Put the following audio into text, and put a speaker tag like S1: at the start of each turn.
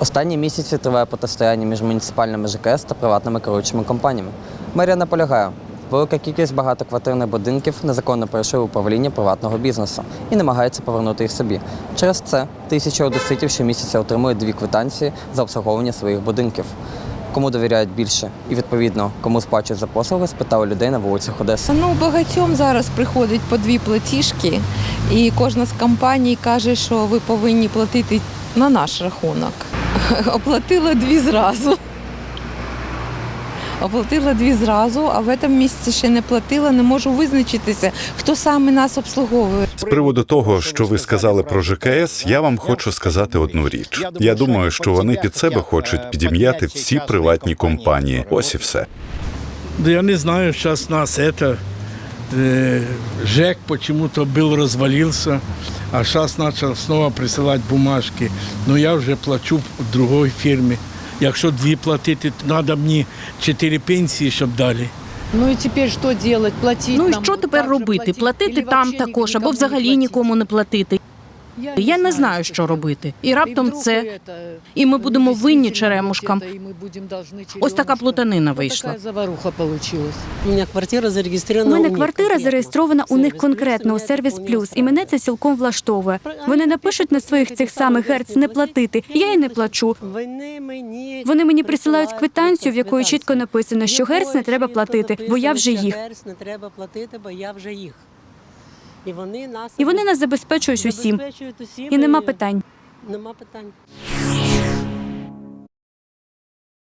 S1: Останні місяці триває протистояння між муніципальними ЖКС та приватними керуючими компаніями. Мерія наполягає, велика кількість багатоквартирних будинків незаконно перейшли в управління приватного бізнесу і намагається повернути їх собі. Через це тисячі одеситів щомісяця отримують дві квитанції за обслуговування своїх будинків. Кому довіряють більше і відповідно кому сплачують за послуги, спитали людей на вулицях Одеси.
S2: Ну, багатьом зараз приходить по дві платіжки, і кожна з компаній каже, що ви повинні платити на наш рахунок. Оплатила дві зразу Оплатила дві зразу, а в цьому місяці ще не платила, не можу визначитися, хто саме нас обслуговує.
S3: З приводу того, що ви сказали про ЖКС, я вам хочу сказати одну річ. Я думаю, що вони під себе хочуть підім'яти всі приватні компанії. Ось і все.
S4: Да я не знаю, сейчас нас это э, ЖЭК почему-то был развалился, а сейчас начал снова присылать бумажки. Но я вже плачу в другой фірмі. Якщо дві платити, то треба мені чотири пенсії, щоб далі.
S5: Ну і тепер що делать? Платити
S6: Ну і що тепер робити?
S5: Платити
S6: там також, або взагалі нікому не платити. Я не знаю, що робити. І раптом це і ми будемо винні черемушкам. Ось така плутанина вийшла.
S7: У мене квартира
S8: У
S7: зареєстрована.
S8: мене квартира зареєстрована у них конкретно у сервіс плюс, і мене це цілком влаштовує. Вони напишуть на своїх цих самих герц не платити. Я і не плачу.
S7: Вони мені
S8: Вони мені присилають квитанцію, в якої чітко написано, що герц не треба платити, бо я вже їх.
S7: Герц не треба платити, бо я вже їх. І вони нас
S8: І вони нас забезпечують усім.
S7: забезпечують усім,
S8: І нема питань.
S7: Нема питань.